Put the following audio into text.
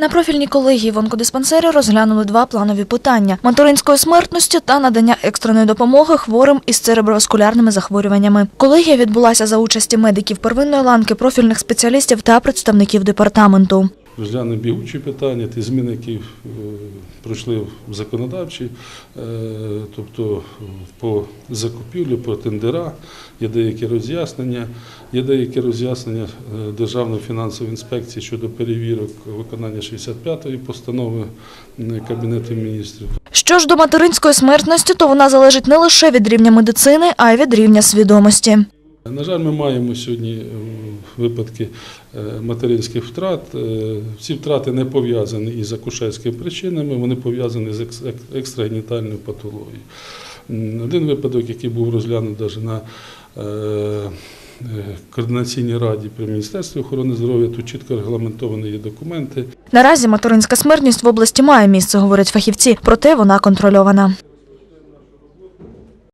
На профільній колегії в онкодиспансері розглянули два планові питання – материнської смертності та надання екстреної допомоги хворим із цереброваскулярними захворюваннями. Колегія відбулася за участі медиків первинної ланки, профільних спеціалістів та представників департаменту. Розглянемо бігучі питання, ті зміни, які е, пройшли в законодавчі, е, тобто по закупівлі, по тендера, є деякі роз'яснення, є деякі роз'яснення е, Державної фінансової інспекції щодо перевірок виконання 65-ї постанови Кабінету міністрів. Що ж до материнської смертності, то вона залежить не лише від рівня медицини, а й від рівня свідомості. На жаль, ми маємо сьогодні е, випадки е, материнських втрат. Е, Ці втрати не пов'язані із акушерськими причинами, вони пов'язані з екстрагенітальною патологією. Один випадок, який був розглянутий навіть на координаційній раді при Міністерстві охорони здоров'я, тут чітко регламентовані є документи. Наразі материнська смертність в області має місце, говорять фахівці, проте вона контрольована.